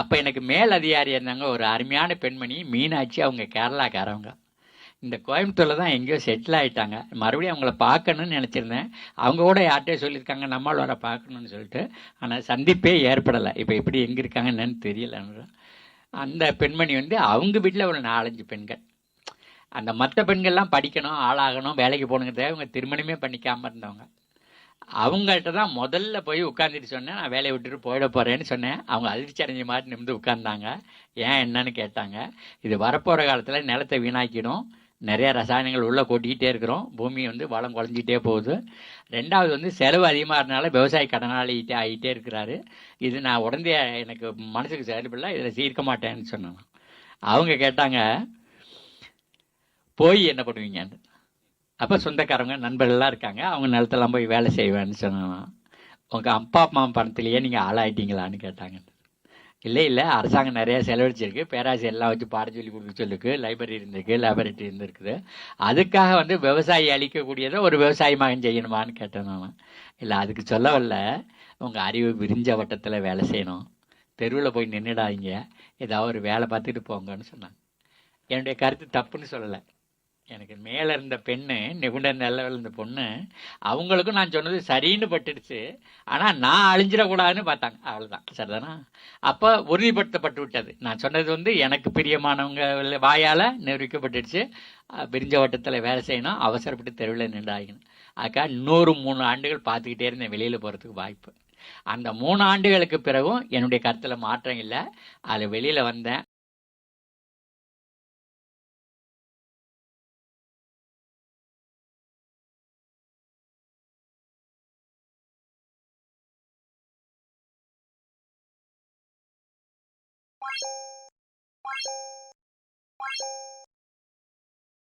அப்போ எனக்கு மேல் அதிகாரி இருந்தாங்க ஒரு அருமையான பெண்மணி மீனாட்சி அவங்க கேரளாக்காரவங்க. இந்த கோயம்புத்தூரில் தான் எங்கேயோ செட்டில் ஆகிட்டாங்க மறுபடியும் அவங்கள பார்க்கணும்னு நினச்சிருந்தேன். அவங்க கூட யார்கிட்டே சொல்லியிருக்காங்க நம்மால் வர பார்க்கணும்னு சொல்லிட்டு. ஆனால் சந்திப்பே ஏற்படலை. இப்போ எப்படி எங்கே இருக்காங்க என்னன்னு தெரியல. அந்த பெண்மணி வந்து அவங்க வீட்டில் ஒரு நாலஞ்சு பெண்கள். அந்த மற்ற பெண்கள்லாம் படிக்கணும் ஆளாகணும் வேலைக்கு போகணுங்கிறத இவங்க திருமணமே பண்ணிக்காமல் இருந்தவங்க. அவங்கள்ட்ட தான் முதல்ல போய் உட்காந்துட்டு சொன்னேன். நான் வேலையை விட்டுட்டு போயிட போகிறேன்னு சொன்னேன். அவங்க அதிர்ச்சி அடைஞ்ச மாதிரி நிமிந்து உட்காந்தாங்க ஏன் என்னன்னு கேட்டாங்க. இது வரப்போகிற காலத்தில் நிலத்தை வீணாக்கிடும். நிறைய ரசாயனங்கள் உள்ளே கொட்டிக்கிட்டே இருக்கிறோம். பூமி வந்து வளம் குறைஞ்சிட்டே போகுது. ரெண்டாவது வந்து செலவு அதிகமாக இருந்தனால விவசாய கடனாளிகிட்டே ஆகிட்டே இருக்கிறாரு. இது நான் உடனே எனக்கு மனசுக்கு செயல்படல இதில் சீர்க்க மாட்டேன்னு சொன்னேன் அவங்க கேட்டாங்க போய் என்ன பண்ணுவீங்கன்னு? அப்போ சொந்தக்காரங்க நண்பர்கள்லாம் இருக்காங்க. அவங்க நிலத்தெல்லாம் போய் வேலை செய்வேன்னு சொன்னான் உங்கள் அப்பா அம்மா பணத்திலேயே நீங்கள் ஆளாயிட்டீங்களான்னு கேட்டாங்க. இல்லை இல்லை. அரசாங்கம் நிறையா செலவழிச்சிருக்கு. பேராசி எல்லாம் வச்சு பாட சொல்லி கொடுக்க சொல்லிருக்கு லைப்ரரி இருந்திருக்கு லேபரேட்டரி இருந்திருக்குது. அதுக்காக வந்து விவசாயி அழிக்கக்கூடியதை ஒரு விவசாயி மகன் செய்யணுமான்னு கேட்டேன் நான். இல்லை அதுக்கு சொல்ல வரல உங்கள் அறிவு விரிஞ்ச வட்டத்தில் வேலை செய்யணும். தெருவில் போய் நின்றுடாதீங்க ஏதாவது ஒரு வேலை பார்த்துட்டு போங்கன்னு சொன்னாங்க. என்னுடைய கருத்து தப்புன்னு சொல்லலை. எனக்கு மேலே இருந்த பெண்ணு நிபுணர் நிலவில் இருந்த பொண்ணு அவங்களுக்கும் நான் சொன்னது சரின்னு பட்டுடுச்சு. ஆனால் நான் அழிஞ்சிடக்கூடாதுன்னு பார்த்தாங்க. அவ்வளோதான் சரிதானா? அப்போ உறுதிப்படுத்தப்பட்டு விட்டது. நான் சொன்னது வந்து எனக்கு பிரியமானவங்க வாயால் நிரூபிக்கப்பட்டுடுச்சு. பிரிஞ்ச வட்டத்தில் வேலை செய்யணும். அவசரப்பட்டு தெருவில் நின்றாகணும் அதுக்காக இன்னொரு மூணு ஆண்டுகள் பார்த்துக்கிட்டே இருந்தேன் வெளியில் போகிறதுக்கு வாய்ப்பு. அந்த மூணு ஆண்டுகளுக்கு பிறகும் என்னுடைய கருத்தில் மாற்றம் இல்லை. அதில் வெளியில் வந்தேன்.